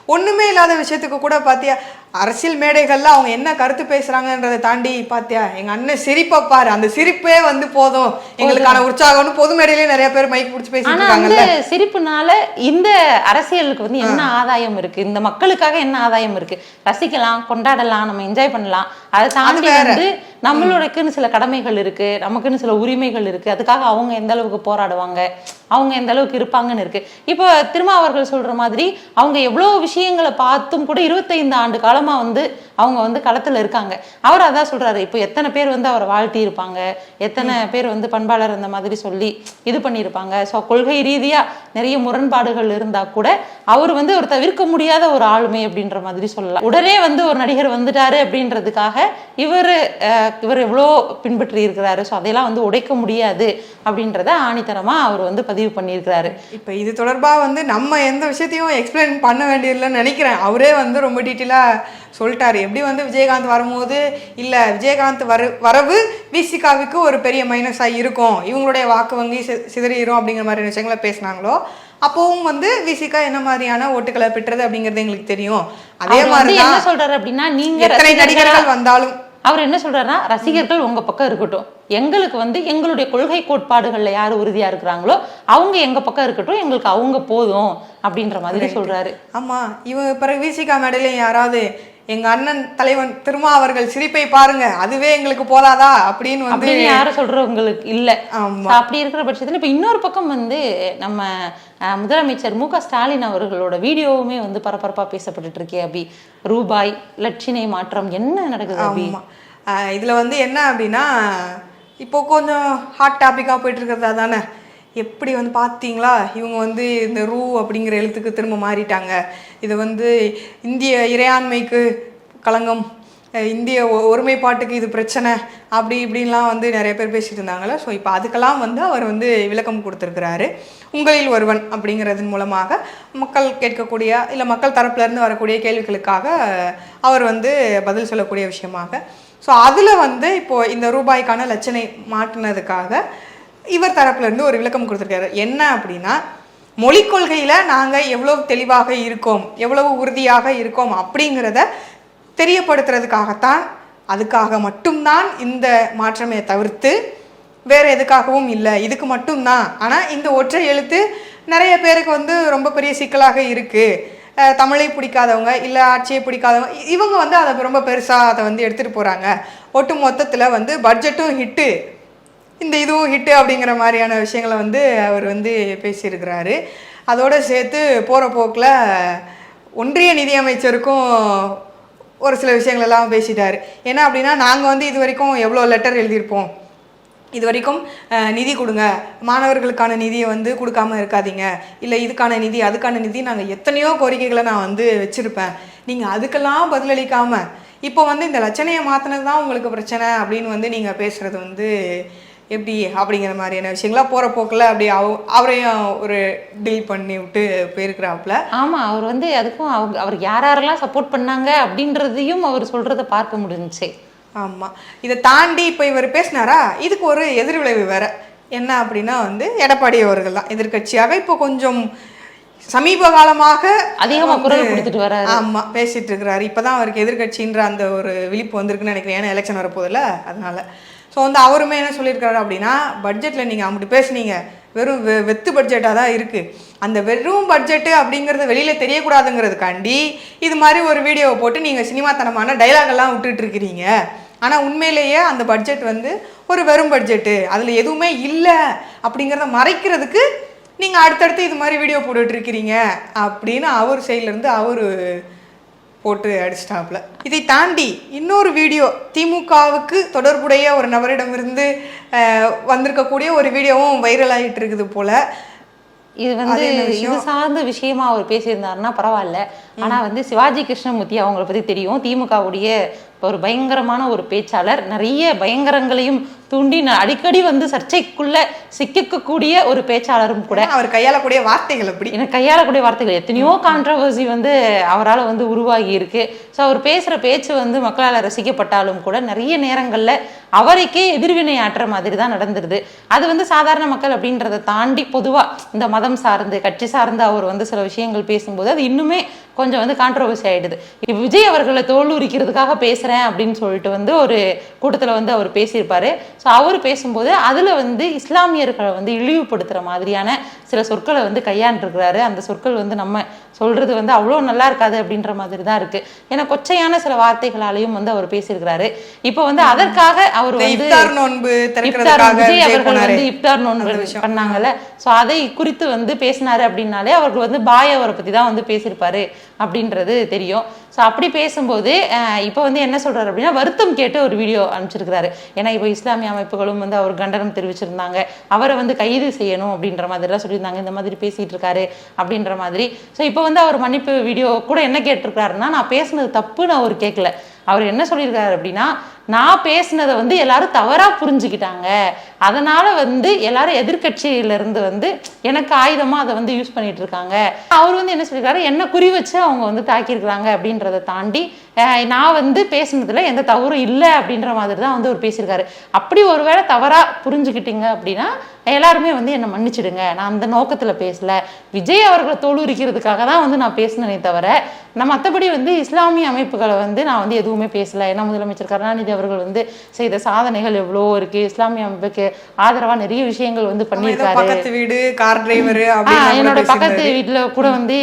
ஒண்ணுமே இல்லாத விஷயத்துக்கு கூட பாத்தியா அரசியல் மேடைகள்ல அவங்க என்ன கருத்து பேசுறாங்கன்றதை தாண்டி பாத்தியா எங்க அண்ணன் சிரிப்பை பாரு அந்த சிரிப்பே வந்து போதும். எங்களுக்கான உற்சாகம்னு பொது மேடையிலே நிறைய பேர் மைக் பிடிச்சி பேசிட்டு ஆனா இருக்காங்கல்ல. அந்த சிரிப்புனால இந்த அரசியலுக்கு வந்து என்ன ஆதாயம் இருக்கு? இந்த மக்களுக்காக என்ன ஆதாயம் இருக்கு? ரசிக்கலாம் கொண்டாடலாம் நம்ம என்ஜாய் பண்ணலாம். அதை தாண்டி. வந்து நம்மளுக்குன்னு சில கடமைகள் இருக்கு நமக்குன்னு சில உரிமைகள் இருக்கு. அதுக்காக அவங்க எந்த அளவுக்கு போராடுவாங்க? அவங்க எந்த அளவுக்கு இருப்பாங்கன்னு இருக்கு. இப்போ திரும்ப அவர்கள் சொல்ற மாதிரி அவங்க எவ்வளவு விஷயங்களை பார்த்தும் கூட இருபத்தைந்து ஆண்டு காலமா வந்து அவங்க வந்து களத்துல இருக்காங்க. அவர் அதான் சொல்றாரு இப்போ எத்தனை பேர் வந்து அவரை வாழ்த்தி இருப்பாங்க? எத்தனை பேர் வந்து பண்பாளர் அந்த மாதிரி சொல்லி இது பண்ணியிருப்பாங்க ஸோ கொள்கை ரீதியா நிறைய முரண்பாடுகள் இருந்தா கூட அவர் வந்து ஒரு தவிர்க்க முடியாத ஒரு ஆளுமை அப்படின்ற மாதிரி சொல்லலாம். உடனே வந்து ஒரு நடிகர் வந்துட்டாரு அப்படின்றதுக்காக இவர் இவர் எவ்வளோ பின்பற்றி இருக்கிறாரு? ஸோ அதையெல்லாம் வந்து உடைக்க முடியாது அப்படின்றத ஆணித்தரமா அவர் வந்து பதிவு பண்ணியிருக்கிறாரு. இப்போ இது தொடர்பாக வந்து நம்ம எந்த விஷயத்தையும் எக்ஸ்பிளைன் பண்ண வேண்டியதில்லைன்னு நினைக்கிறேன். அவரே வந்து ரொம்ப டீட்டெயிலாக சொல்லிட்டாரு. எப்படி வந்து விஜயகாந்த் வரும்போது இல்லை விஜயகாந்த் வர வரவு விசிகாவுக்கு ஒரு பெரிய மைனஸாக இருக்கும். இவங்களுடைய வாக்கு வங்கி சிதறிடும் அப்படிங்கிற மாதிரி விஷயங்களை பேசினாங்களோ அப்போவும் வந்து விசிகா என்ன மாதிரியான ஓட்டுகளை பெற்றது அப்படிங்கிறது எங்களுக்கு தெரியும். அதே மாதிரி என்ன சொல்றாரு அப்படின்னா நீங்க எத்தனை நடிகர்கள் வந்தாலும் அவர் என்ன சொல்றாருன்னா ரசிகர்கள் உங்க பக்கம் இருக்கட்டும். எங்களுக்கு வந்து எங்களுடைய கொள்கை கோட்பாடுகள்ல யார் உறுதியா இருக்கிறாங்களோ அவங்க எங்க பக்கம் இருக்கட்டும் எங்களுக்கு அவங்க போதும் அப்படின்ற மாதிரி சொல்றாரு. ஆமா. இவங்க பிறகு விசிகா மேடையில யாராவது எங்க அண்ணன் தலைவன் திருமா அவர்கள் சிரிப்பை பாருங்க அதுவே எங்களுக்கு போதாதா? அப்படின்னு வந்து யாரும் சொல்றவங்களுக்கு இல்ல. அப்படி இருக்கிற பட்சத்துல இப்ப இன்னொரு பக்கம் வந்து நம்ம முதலமைச்சர் மு க ஸ்டாலின் அவர்களோட வீடியோவுமே வந்து பரபரப்பா பேசப்பட்டுட்டு இருக்கே அபி. ரூபாய் லட்சினை மாற்றம் என்ன நடக்குது இதுல வந்து என்ன அப்படின்னா இப்போ கொஞ்சம் ஹாட் டாபிக்காக போயிட்டு இருக்கிறதா தானே? எப்படி வந்து பார்த்தீங்களா? இவங்க வந்து இந்த ரூ அப்படிங்கிற எழுத்துக்கு திரும்ப மாறிட்டாங்க. இது வந்து இந்திய இறையாண்மைக்கு களங்கம். இந்திய ஒ- ஒருமைப்பாட்டுக்கு இது பிரச்சனை. அப்படி இப்படின்லாம் வந்து நிறைய பேர் பேசிட்டு இருந்தாங்களே ஸோ இப்போ அதுக்கெல்லாம் வந்து அவர் வந்து விளக்கம் கொடுத்துருக்கிறாரு. உங்களில் ஒருவன் அப்படிங்கிறதன் மூலமாக மக்கள் கேட்கக்கூடிய இல்லை மக்கள் தரப்புலேருந்து வரக்கூடிய கேள்விகளுக்காக அவர் வந்து பதில் சொல்லக்கூடிய விஷயமாக. ஸோ அதில் வந்து இப்போது இந்த ரூபாய்க்கான லட்சணை மாற்றினதுக்காக இவர் தரப்புலேருந்து ஒரு விளக்கம் கொடுத்துருக்காரு. என்ன அப்படின்னா மொழி கொள்கையில் நாங்கள் எவ்வளோ தெளிவாக இருக்கோம் எவ்வளவு உறுதியாக இருக்கோம் அப்படிங்கிறத தெரியப்படுத்துறதுக்காகத்தான் அதுக்காக மட்டும்தான் இந்த மாற்றமே தவிர்த்து வேறு எதுக்காகவும் இல்லை இதுக்கு மட்டும்தான். ஆனால் இந்த ஒற்றை எழுத்து நிறைய பேருக்கு வந்து ரொம்ப பெரிய சிக்கலாக இருக்குது தமிழை பிடிக்காதவங்க இல்லை ஆட்சியை பிடிக்காதவங்க இவங்க வந்து அதை ரொம்ப பெருசாக அதை வந்து எடுத்துகிட்டு போகிறாங்க ஒட்டு மொத்தத்தில் வந்து பட்ஜெட்டும் ஹிட்டு இந்த இதுவும் ஹிட்டு அப்படிங்கிற மாதிரியான விஷயங்களை வந்து அவர் வந்து பேசியிருக்கிறாரு. அதோடு சேர்த்து போகிற போக்கில் ஒன்றிய நிதியமைச்சருக்கும் ஒரு சில விஷயங்களெல்லாம் பேசிட்டார். என்ன அப்படின்னா நாங்கள் வந்து இது வரைக்கும் எவ்வளோ லெட்டர் எழுதியிருப்போம்? இது வரைக்கும் நிதி கொடுங்க. மாணவர்களுக்கான நிதியை வந்து கொடுக்காம இருக்காதீங்க. இல்லை இதுக்கான நிதி அதுக்கான நிதி நாங்கள் எத்தனையோ கோரிக்கைகளை நான் வந்து வச்சுருப்பேன். நீங்கள் அதுக்கெல்லாம் பதிலளிக்காமல் இப்போ வந்து இந்த லட்சணையை மாற்றினது தான் உங்களுக்கு பிரச்சனை அப்படின்னு வந்து நீங்கள் பேசுகிறது வந்து எப்படி அப்படிங்கிற மாதிரியான விஷயங்களாம் போகிற போக்கில் அப்படி அவ அவரையும் ஒரு டீல் பண்ணி விட்டு போயிருக்கிறாப்புல. ஆமா அவர் வந்து அதுக்கும் அவங்க அவர் யார் யாரெல்லாம் சப்போர்ட் பண்ணாங்க அப்படின்றதையும் அவர் சொல்றத பார்க்க முடிஞ்சுச்சு. ஆமாம் இதை தாண்டி இப்போ இவர் பேசினாரா? இதுக்கு ஒரு எதிர்விளைவு வேற. என்ன அப்படின்னா வந்து எடப்பாடி அவர்கள் தான் எதிர்க்கட்சியாக இப்போ கொஞ்சம் சமீப காலமாக அதிகமா குரல் கொடுத்துட்டு வராரு. ஆமா பேசிட்டு இருக்கிறாரு. இப்பதான் அவருக்கு எதிர்க்கட்சின்ற அந்த ஒரு விழிப்பு வந்திருக்குன்னு நினைக்கிறேன். ஏன்னா எலெக்ஷன் வரப்போதில்ல அதனால. ஸோ வந்து அவருமே என்ன சொல்லியிருக்காரு அப்படின்னா பட்ஜெட்டில் நீங்கள் அப்படி பேசுனீங்க. வெறும் வெ வெத்து பட்ஜெட்டாக தான் இருக்குது அந்த வெறும் பட்ஜெட்டு அப்படிங்கிறது வெளியில் தெரியக்கூடாதுங்கிறதுக்காண்டி இது மாதிரி ஒரு வீடியோவை போட்டு நீங்கள் சினிமாத்தனமான டைலாகெல்லாம் விட்டுட்டுருக்கிறீங்க ஆனால் உண்மையிலேயே அந்த பட்ஜெட் வந்து ஒரு வெறும் பட்ஜெட்டு அதில் எதுவுமே இல்லை அப்படிங்கிறத மறைக்கிறதுக்கு நீங்கள் அடுத்தடுத்து இது மாதிரி வீடியோ போட்டுட்ருக்கிறீங்க அப்படின்னு அவர் சைட்லேருந்து அவர் போட்டு அடிச்சிட்டாப்புல. இதை தாண்டி இன்னொரு வீடியோ திமுகவுக்கு தொடர்புடைய ஒரு நபரிடமிருந்து வந்திருக்கக்கூடிய ஒரு வீடியோவும் வைரல் ஆகிட்டு இருக்குது போல. இது வந்து இது? சார்ந்த விஷயமா அவர் பேசியிருந்தாருன்னா பரவாயில்ல. ஆனா வந்து சிவாஜி கிருஷ்ணமூர்த்தி அவங்கள பத்தி தெரியும். திமுகவுடைய ஒரு பயங்கரமான ஒரு பேச்சாளர் நிறைய பயங்கரங்களையும் தூண்டி அடிக்கடி வந்து சர்ச்சைக்குள்ள சிக்கக்கூடிய ஒரு பேச்சாளரும் கூட அவர் கையாளக்கூடிய வார்த்தைகள் அப்படி. எனக்கு கையாளக்கூடிய வார்த்தைகள் எத்தனையோ கான்ட்ரவர்சி வந்து அவரால் வந்து உருவாகி இருக்கு. ஸோ அவர் பேசுகிற பேச்சு வந்து மக்களால் ரசிக்கப்பட்டாலும் கூட நிறைய நேரங்களில் அவருக்கே எதிர்வினை ஆற்றுற மாதிரி தான் நடந்துருது. அது வந்து சாதாரண மக்கள் அப்படின்றத தாண்டி பொதுவாக இந்த மதம் சார்ந்து கட்சி சார்ந்து அவர் வந்து சில விஷயங்கள் பேசும்போது அது இன்னுமே கொஞ்சம் வந்து கான்ட்ரவர்சி இப்ப விஜய் அவர்களை தோலுரிக்கிறதுக்காக பேசுகிறேன் அப்படின்னு சொல்லிட்டு வந்து ஒரு கூட்டத்தில் வந்து அவர் பேசியிருப்பார். ஸோ அவர் பேசும்போது அதில் வந்து இஸ்லாமியர்களை வந்து இழிவுபடுத்துகிற மாதிரியான சில சொற்களை வந்து கையாண்டுருக்கிறாரு. அந்த சொற்கள் வந்து நம்ம சொல்றது வந்து அவ்வளோ நல்லா இருக்காது அப்படின்ற மாதிரி தான் இருக்கு. ஏன்னா கொச்சையான சில வார்த்தைகளாலையும் வந்து அவர் பேசியிருக்கிறாரு. இப்போ வந்து அதற்காக அவர் வந்து விஜய் அவர்கள். வந்து இஃப்தார் நோன்பு. பண்ணாங்கல்ல. ஸோ அதை குறித்து வந்து பேசினாரு அப்படின்னாலே அவருக்கு வந்து பாய் அவரை பத்தி தான் வந்து பேசியிருப்பாரு அப்படின்றது தெரியும். ஸோ அப்படி பேசும்போது இப்போ வந்து என்ன சொல்றாரு அப்படின்னா வருத்தம் கேட்டு ஒரு வீடியோ அனுப்பிச்சிருக்கிறாரு. ஏன்னா இப்போ இஸ்லாமிய அமைப்புகளும் வந்து அவர் கண்டனம் தெரிவிச்சிருந்தாங்க. அவரை வந்து கைது செய்யணும் அப்படின்ற மாதிரிலாம் சொல்லியிருந்தாங்க. இந்த மாதிரி பேசிட்டு இருக்காரு அப்படின்ற மாதிரி. ஸோ இப்போ வந்து அவர் மன்னிப்பு வீடியோ கூட என்ன கேட்டிருக்காருன்னா நான் பேசுனது தப்புன்னு அவர் கேட்கல அவர் என்ன சொல்லியிருக்காரு அப்படின்னா நான் பேசுனதை வந்து எல்லாரும் தவறா புரிஞ்சுக்கிட்டாங்க. அதனால வந்து எல்லாரும் எதிர்க்கட்சியிலேருந்து வந்து எனக்கு ஆயுதமா அதை வந்து யூஸ் பண்ணிட்டு இருக்காங்க. அவர் வந்து என்ன சொல்லியிருக்காரு? என்ன குறி வச்சு அவங்க வந்து தாக்கியிருக்கிறாங்க அப்படின்றத தாண்டி நான் வந்து பேசுனதுல எந்த தவறும் இல்லை அப்படின்ற மாதிரி தான் வந்து அவர் பேசியிருக்காரு. அப்படி ஒருவேளை தவறா புரிஞ்சுக்கிட்டீங்க அப்படின்னா எல்லாருமே வந்து என்னை மன்னிச்சிடுங்க. நான் அந்த நோக்கத்துல பேசல. விஜய் அவர்களை தோலுரிக்கிறதுக்காக தான் வந்து நான் பேசினேனே தவிர நான் மற்றபடி வந்து இஸ்லாமிய அமைப்புகளை வந்து நான் வந்து எதுவுமே பேசல. ஏன்னா முதலமைச்சர் கருணாநிதி அவர்கள் வந்து செய்த சாதனைகள் எவ்வளோ இருக்கு இஸ்லாமிய அமைப்புக்கு ஆதரவா நிறைய விஷயங்கள் வந்து பண்ணியிருக்காரு. வீடு கார் டிரைவர் என்னோட பக்கத்து வீட்டுல கூட வந்து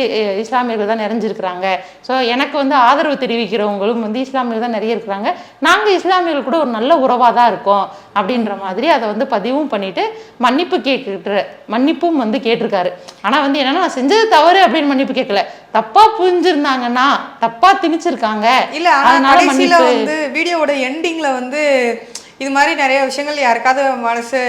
இஸ்லாமியர்கள் தான் நிறைஞ்சிருக்கிறாங்க. ஸோ எனக்கு வந்து ஆதரவு தெரிவிக்கிறவங்களும் வந்து இஸ்லாமியர்கள் தான் நிறைய இருக்கிறாங்க. நாங்க இஸ்லாமியர்கள் கூட ஒரு நல்ல உறவா தான் இருக்கோம் அப்படின்ற மாதிரி அதை வந்து பதிவும் பண்ணிட்டு மன்னிப்பு கேட்கிற மன்னிப்பும் வந்து கேட்டிருக்காரு. ஆனா வந்து என்னன்னா நான் செஞ்சது தவறு அப்படின்னு மன்னிப்பு கேட்கல. தப்பா புரிஞ்சிருந்தாங்கன்னா தப்பா திணிச்சிருக்காங்க. இல்ல அதனால கடைசியில மன்னிப்பு வந்து எண்டிங்கில் வந்து இது மாதிரி நிறைய விஷயங்கள் யாருக்காவது மனசு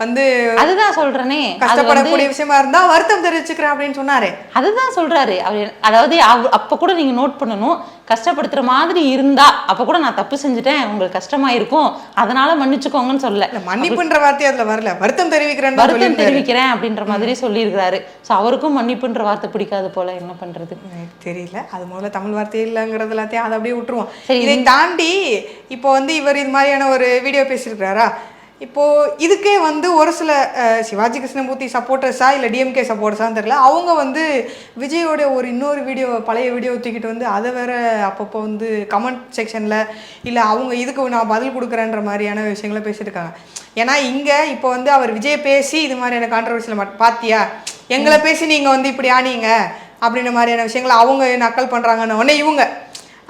வந்து அதுதான் சொல்றேனே. கஷ்டப்படக்கூடிய விஷயமா இருந்தா வருத்தம் தெரிவிச்சுக்கிறேன் அப்படின்னு சொன்னாரு. அதுதான் சொல்றாரு. அவர் அதாவது அப்ப கூட நீங்க நோட் பண்ணணும். கஷ்டப்படுத்துற மாதிரி இருந்தா அப்ப கூட நான் தப்பு செஞ்சுட்டேன். உங்களுக்கு கஷ்டமா இருக்கும். அதனால மன்னிச்சுக்கோங்கன்னு சொல்லல. மன்னிப்புன்ற வார்த்தை அதுல வரல. வருத்தம் தெரிவிக்கிறேன்னு தான் வருத்தம் தெரிவிக்கிறேன் அப்படின்ற மாதிரி சொல்லியிருக்கிறாரு. சோ அவருக்கும் மன்னிப்புன்ற வார்த்தை பிடிக்காது போல. என்ன பண்றது? எனக்கு தெரியல. அது முதல்ல தமிழ் வார்த்தை இல்லைங்கிறது எல்லாத்தையும் அதை அப்படியே விட்டுருவோம். இதை தாண்டி இப்போ வந்து இவர் இது மாதிரியான ஒரு வீடியோ பேசியிருக்கிறாரா? இப்போ இதுக்கே வந்து ஒரு சில சிவாஜி கிருஷ்ணமூர்த்தி சப்போர்ட்டர்ஸா இல்லை டிஎம்கே சப்போர்ட்டர்ஸான்னு தெரியல அவங்க வந்து விஜயோட ஒரு இன்னொரு வீடியோ பழைய வீடியோ தூக்கிட்டு வந்து அதை வேற அப்பப்போ வந்து கமெண்ட் செக்ஷனில் இல்லை அவங்க இதுக்கு நான் பதில் கொடுக்குறேன்ற மாதிரியான விஷயங்களை பேசியிருக்காங்க ஏன்னா இங்கே இப்போ வந்து அவர் விஜய் பேசி இது மாதிரியான கான்ட்ரவர்சியில் பாத்தியா? எங்களை பேசி நீங்கள் வந்து இப்படி ஆனீங்க அப்படின்ற மாதிரியான விஷயங்களை அவங்க நக்கல் பண்ணுறாங்கன்னு உடனே இவங்க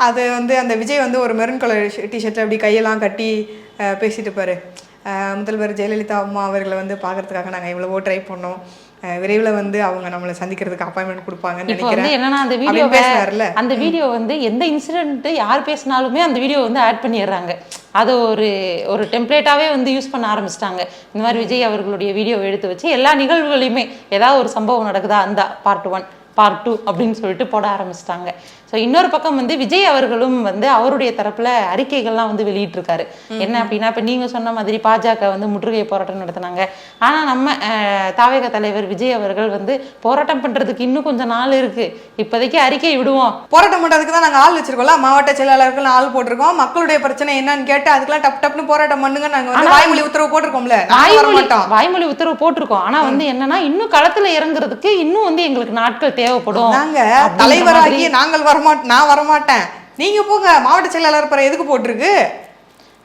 அது வந்து அந்த விஜய் வந்து ஒரு மெரூன் கலர் டிஷர்ட்டில் அப்படி கையெல்லாம் கட்டி பேசிட்டு பாரு அஹ், முதல்வர் ஜெயலலிதா அம்மா அவர்களை வந்து பார்க்கறதுக்காக நாங்கள் எவ்வளவோ ட்ரை பண்ணோம். விரைவில் வந்து அவங்க நம்மளை சந்திக்கிறதுக்கு அப்பாயின்மெண்ட் கொடுப்பாங்கன்னு நினைக்கிறேன். என்னன்னா அந்த வீடியோ பேசினார்ல. அந்த வீடியோ வந்து எந்த இன்சிடென்ட் யார் பேசினாலுமே அந்த வீடியோ வந்து ஆட் பண்ணிடுறாங்க. அது ஒரு ஒரு டெம்ப்ளேட்டாவே வந்து யூஸ் பண்ண ஆரம்பிச்சிட்டாங்க. இந்த மாதிரி விஜய் அவர்களுடைய வீடியோ எடுத்து வச்சு எல்லா நிகழ்வுகளையுமே ஏதாவது ஒரு சம்பவம் நடக்குதா? அந்த பார்ட் ஒன் பார்ட் டூ அப்படின்னு சொல்லிட்டு போட ஆரம்பிச்சிட்டாங்க. ஸோ இன்னொரு பக்கம் வந்து விஜய் அவர்களும் வந்து அவருடைய தரப்புல அறிக்கைகள்லாம் வந்து வெளியிட்டிருக்காரு. என்ன அப்படின்னா இப்போ நீங்க சொன்ன மாதிரி பாஜக வந்து முற்றுகை போராட்டம் நடத்தினாங்க. ஆனா நம்ம தாவேக தலைவர் விஜய் அவர்கள் வந்து போராட்டம் பண்றதுக்கு இன்னும் கொஞ்சம் நாள் இருக்கு. இப்போதைக்கு அறிக்கை விடுவோம். போராட்டம் பண்ணுறதுக்கு தான் நாங்கள் ஆள் வச்சிருக்கோம்ல. மாவட்ட செயலாளர்கள் ஆள் போட்டிருக்கோம். மக்களுடைய பிரச்சனை என்னன்னு கேட்டு அதுக்கெல்லாம் டப் டப்னு போராட்டம் பண்ணுங்க. வந்து வாய்மொழி உத்தரவு போட்டிருக்கோம்ல. நாங்க வர வாய்மொழி வாய்மொழி உத்தரவு போட்டிருக்கோம். ஆனா வந்து என்னன்னா இன்னும் களத்துல இறங்குறதுக்கு இன்னும் வந்து எங்களுக்கு நாட்கள் தேவைப்படும். நாங்க தலைவராகி நாங்கள் வரமாட்டோம் நான் வரமாட்டேன். நீங்க போங்க மாவட்ட செயலாளர் பிற எதுக்கு போட்டிருக்கு?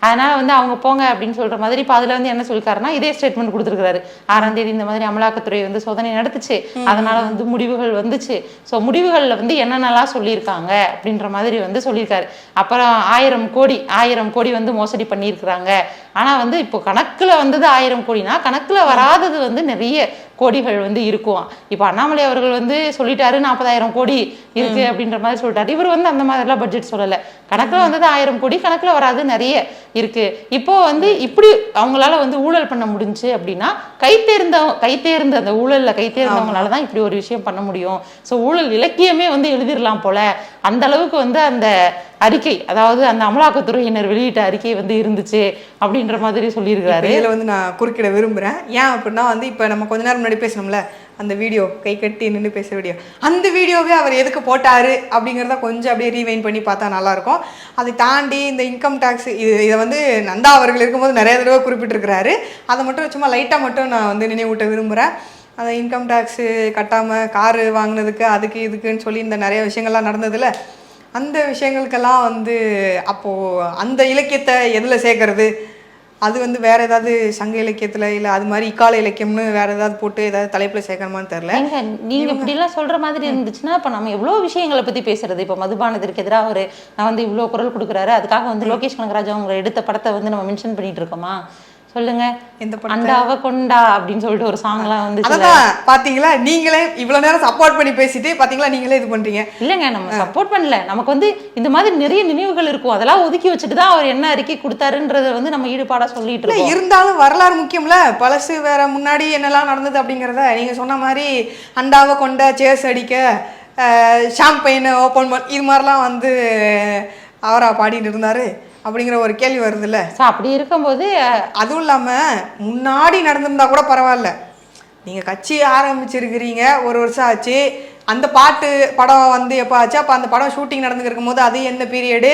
அதனால வந்து அவங்க போங்க அப்படின்னு சொல்ற மாதிரி இப்போ அதுல வந்து என்ன சொல்லிருக்காருன்னா இதே ஸ்டேட்மெண்ட் கொடுத்துருக்காரு ஆறாம் தேதி இந்த மாதிரி அமலாக்கத்துறை வந்து சோதனை நடத்துச்சு. அதனால வந்து முடிவுகள் வந்துச்சு. ஸோ முடிவுகள்ல வந்து என்னென்னலாம் சொல்லியிருக்காங்க அப்படின்ற மாதிரி வந்து சொல்லியிருக்காரு. அப்புறம் ஆயிரம் கோடி ஆயிரம் கோடி வந்து மோசடி பண்ணியிருக்கிறாங்க. ஆனா வந்து இப்போ கணக்குல வந்தது ஆயிரம் கோடினா கணக்குல வராதது வந்து நிறைய கோடிகள் வந்து இருக்கும். இப்போ அண்ணாமலை அவர்கள் வந்து சொல்லிட்டாரு நாற்பதாயிரம் கோடி இருக்கு அப்படின்ற மாதிரி சொல்லிட்டாரு. இவர் வந்து அந்த மாதிரிலாம் பட்ஜெட் சொல்லலை. கணக்குல வந்தது ஆயிரம் கோடி கணக்குல வராது நிறைய இருக்கு. இப்போ வந்து இப்படி அவங்களால வந்து ஊழல் பண்ண முடிஞ்சுச்சு அப்படின்னா கை தேர்ந்த கை தேர்ந்த அந்த ஊழல்ல கை தேர்ந்தவங்களால தான் இப்படி ஒரு விஷயம் பண்ண முடியும். ஸோ ஊழல் இலக்கியமே வந்து எழுதிடலாம் போல. அந்த அளவுக்கு வந்து அந்த அறிக்கை அதாவது அந்த அமலாக்கத்துறையினர் வெளியிட்ட அறிக்கை வந்து இருந்துச்சு அப்படின்ற மாதிரி சொல்லியிருக்காரு இதுல வந்து நான் குறுக்கிட விரும்புறேன். ஏன் அப்படின்னா வந்து இப்போ நம்ம கொஞ்ச நேரம் முன்னாடி பேசணும்ல அந்த வீடியோ கை கட்டி நின்று பேசுகிற வீடியோ அந்த வீடியோவே அவர் எதுக்கு போட்டார் அப்படிங்கிறத கொஞ்சம் அப்படியே ரீவைன் பண்ணி பார்த்தா நல்லாயிருக்கும். அதை தாண்டி இந்த இன்கம் டேக்ஸ் இது இதை வந்து நந்தா அவர்கள் இருக்கும்போது நிறைய தடவை குறிப்பிட்டிருக்கிறாரு. அதை மட்டும் சும்மா லைட்டாக மட்டும் நான் வந்து நினைவூட்ட விரும்புகிறேன் அந்த இன்கம் டேக்ஸு கட்டாமல் காரு வாங்கினதுக்கு அதுக்கு இதுக்குன்னு சொல்லி இந்த நிறைய விஷயங்கள்லாம் நடந்ததுல அந்த விஷயங்களுக்கெல்லாம் வந்து அப்போது அந்த இலக்கியத்தை எதில் சேர்க்கறது? அது வந்து வேற ஏதாவது சங்க இலக்கியத்தில் இல்லை அது மாதிரி இக்கால இலக்கியம்னு வேற ஏதாவது போட்டு ஏதாவது தலைப்பில் சேர்க்கணுமான்னு ஏங்க நீங்க இப்படி எல்லாம் சொல்ற மாதிரி இருந்துச்சுன்னா இப்ப நம்ம எவ்வளவு விஷயங்களை பத்தி பேசுறது? இப்ப மதுபானத்திற்கு எதிராக ஒரு நான் வந்து இவ்வளவு குரல் கொடுக்குறாரு அதுக்காக வந்து லோகேஷ் கனகராஜ் அவங்க எடுத்த படத்தை வந்து நம்ம மென்ஷன் பண்ணிட்டு இருக்கோமா? சொல்லுங்க. படம் அண்டாவ கொண்டா அப்படின்னு சொல்லிட்டு ஒரு சாங் எல்லாம் வந்து அதான் பாத்தீங்களா? நீங்களே இவ்வளவு நேரம் சப்போர்ட் பண்ணி பேசிட்டு பாத்தீங்களா? நீங்களே இது பண்றீங்க. இல்லைங்க நம்ம சப்போர்ட் பண்ணல. நமக்கு வந்து இந்த மாதிரி நிறைய நினைவுகள் இருக்கும். அதெல்லாம் ஒதுக்கி வச்சுட்டு தான் அவர் என்ன அறிக்கை கொடுத்தாருன்றத வந்து நம்ம ஈடுபாடா சொல்லிட்டு இருக்கோம். இருந்தாலும் வரலாறு முக்கியம்ல. பழசு வேற முன்னாடி என்னெல்லாம் நடந்தது அப்படிங்கிறத. நீங்க சொன்ன மாதிரி அண்டாவை கொண்ட சேஸ் அடிக்க ஷாம்பெயின் ஓப்பன் பண்ண இது மாதிரிலாம் வந்து அவரா பாடிட்டு இருந்தாரு. அப்படிங்கிற ஒரு கேள்வி வருதுல்ல? So, அப்படி இருக்கும்போது அதுவும் இல்லாமல் முன்னாடி நடந்திருந்தா கூட பரவாயில்ல. நீங்கள் கட்சி ஆரம்பிச்சிருக்கிறீங்க ஒரு வருஷம் ஆச்சு. அந்த பாட்டு படம் வந்து எப்போ ஆச்சு? அப்போ அந்த படம் ஷூட்டிங் நடந்துட்டு இருக்கும்போது அது எந்த பீரியடு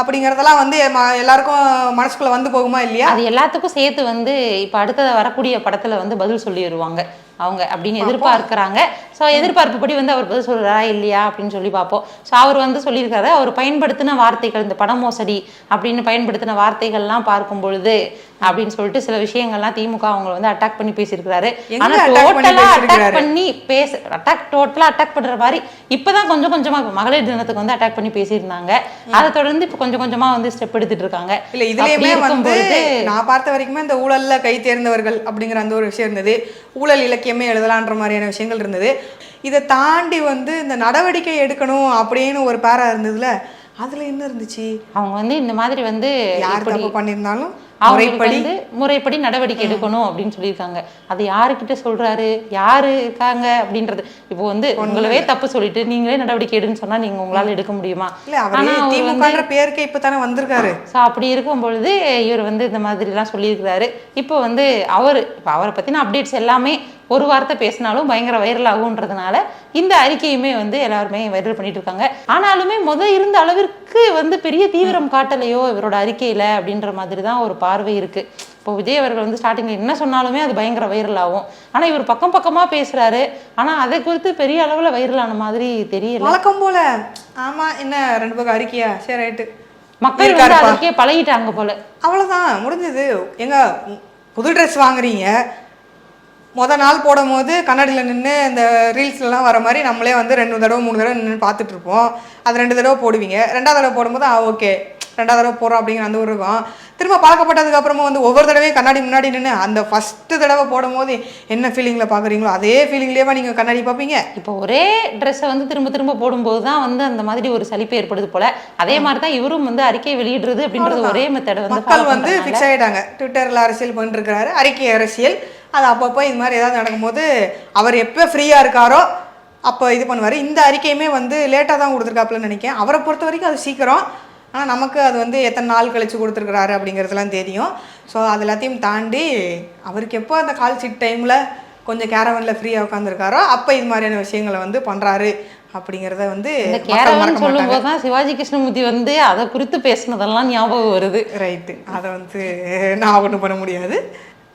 அப்படிங்கிறதெல்லாம் வந்து எல்லாருக்கும் மனசுக்குள்ள வந்து போகுமா இல்லையா? அது எல்லாத்துக்கும் சேர்த்து வந்து இப்ப அடுத்தது வரக்கூடிய படத்துல வந்து பதில் சொல்லிடுவாங்க அவங்க அப்படின்னு எதிர்பார்க்கறாங்க. ஸோ எதிர்பார்ப்புப்படி வந்து அவர் பதில் சொல்றாரா இல்லையா? அப்படின்னு சொல்லி பார்ப்போம். ஸோ அவர் வந்து சொல்லியிருக்காரு அவர் பயன்படுத்தின வார்த்தைகள் இந்த பண மோசடி அப்படின்னு பயன்படுத்தின வார்த்தைகள்லாம் பார்க்கும் பொழுது அப்படின்னு சொல்லிட்டு சில விஷயங்கள்லாம் திமுக அவங்க வந்து அட்டாக் பண்ணி பேசியிருக்கிறாரு. எங்க ஆனா டோட்டலா அட்டாக்? பண்ணி பேச அட்டாக் டோட்டலா அட்டாக் பண்ற மாதிரி இப்பதான் கொஞ்சம் கொஞ்சமா மகளிர் தினத்துக்கு வந்து அட்டாக் பண்ணி பேசியிருந்தாங்க. அதை தொடர்ந்து இப்ப கொஞ்சம் கொஞ்சமா வந்து ஸ்டெப் எடுத்துட்டு இருக்காங்க. இல்ல இதுலயுமே வந்து நான் பார்த்த வரைக்குமே இந்த ஊழல்ல கை தேர்ந்தவர்கள் அப்படிங்கிற அந்த ஒரு விஷயம் இருந்தது. ஊழல் இலக்கியமே எழுதலான்ற மாதிரியான விஷயங்கள் இருந்தது. இதை தாண்டி வந்து இந்த நடவடிக்கை எடுக்கணும் அப்படின்னு ஒரு பேரா இருந்ததுல அதுல என்ன இருந்துச்சு? அவங்க வந்து இந்த மாதிரி வந்து யார் தப்பு பண்ணியிருந்தாலும் அவங்களுக்கு முறைப்படி முறைப்படி நடவடிக்கை எடுக்கணும் அப்படின்னு சொல்லியிருக்காங்க. அது யாருக்கிட்ட சொல்றாரு? யாரு இருக்காங்க அப்படின்றது. இப்போ வந்து உங்களவே தப்பு சொல்லிட்டு நீங்களே நடவடிக்கை எடுன்னு சொன்னா நீங்க உங்களால எடுக்க முடியுமா? ஆனா பேருக்கே இப்பதானே வந்திருக்காரு. ஸோ அப்படி இருக்கும் பொழுது இவர் வந்து இந்த மாதிரிலாம் சொல்லியிருக்கிறாரு. இப்போ வந்து அவர் இப்போ அவரை பற்றின அப்டேட்ஸ் எல்லாமே ஒரு வார்த்தை பேசினாலும் பயங்கர வைரல் ஆகுன்றதுனால இந்த அறிக்கையுமே வந்து எல்லாருமே வைரல் பண்ணிட்டு இருக்காங்க ஆனாலுமே முத இருந்த அளவிற்கு வந்து பெரிய தீவிரம் காட்டலையோ இவரோட அறிக்கையில அப்படின்ற மாதிரி தான் ஒரு பார்வை இருக்கு. இப்போ விஜய் அவர்கள் வந்து ஸ்டார்டிங்ல என்ன சொன்னாலுமே அது பயங்கர வைரல் ஆகும். ஆனா இவர் பக்கம் பக்கமா பேசுறாரு. ஆனா அதை குறித்து பெரிய அளவுல வைரல் ஆன மாதிரி தெரியல. வழக்கம் போல ஆமா என்ன ரெண்டு பக்கம் அறிக்கையா? சரி ரைட்டு மக்கள். அதுக்கே பழகிட்டாங்க போல. அவ்வளவுதான் முடிஞ்சது. எங்க புது ட்ரெஸ் வாங்குறீங்க. முத நாள் போடும் போது கண்ணாடியில் நின்று இந்த ரீல்ஸ்லாம் வர மாதிரி நம்மளே வந்து ரெண்டு தடவை மூணு தடவை நின்று பார்த்துட்டு இருப்போம் அது ரெண்டு தடவை போடுவீங்க. ரெண்டாவது தடவை போடும்போது ஆ ஓகே. ரெண்டாவது தடவை போடுறோம் அப்படிங்கிற அந்த ஒரு இருக்கும் திரும்ப பழக்கப்பட்டதுக்கு அப்புறமா வந்து ஒவ்வொரு தடவையும் கண்ணாடி முன்னாடி நின்று அந்த ஃபஸ்ட்டு தடவை போடும்போது என்ன ஃபீலிங்கில் பார்க்குறீங்களோ அதே ஃபீலிங்லேயே நீங்கள் கண்ணாடி பார்ப்பீங்க. இப்போ ஒரே ட்ரெஸ்ஸை வந்து திரும்ப திரும்ப போடும்போது தான் வந்து அந்த மாதிரி ஒரு சலிப்பு ஏற்படுது போல. அதே மாதிரி தான் இவரும் வந்து அறிக்கை வெளியிடுறது அப்படின்றது ஒரே மெத்தட் வந்து மக்கள் வந்து ஃபிக்ஸ் ஆகிட்டாங்க ட்விட்டரில் அரசியல் பண்ணிட்டு இருக்காரு அறிக்கை அரசியல். அது அப்பப்போ இது மாதிரி ஏதாவது நடக்கும்போது அவர் எப்போ ஃப்ரீயாக இருக்காரோ அப்போ இது பண்ணுவார். இந்த அறிக்கையுமே வந்து லேட்டாக தான் கொடுத்துருக்காப்புலன்னு நினைக்கிறேன். அவரை பொறுத்த வரைக்கும் அது சீக்கிரம். ஆனால் நமக்கு அது வந்து எத்தனை நாள் கழிச்சு கொடுத்துருக்குறாரு அப்படிங்கிறதுலாம் தெரியும். ஸோ அது எல்லாத்தையும் தாண்டி அவருக்கு எப்போ அந்த கால் சீட் டைமில் கொஞ்சம் கேரவனில் ஃப்ரீயாக உட்காந்துருக்காரோ அப்போ இது மாதிரியான விஷயங்களை வந்து பண்ணுறாரு அப்படிங்கிறத வந்து கேரவன் மறக்க சொல்லும் மாட்டாங்க. போது தான் சிவாஜி கிருஷ்ணமூர்த்தி வந்து அதை குறித்து பேசுனதெல்லாம் ஞாபகம் வருது. ரைட்டு அதை வந்து நான் ஒன்றும் பண்ண முடியாது.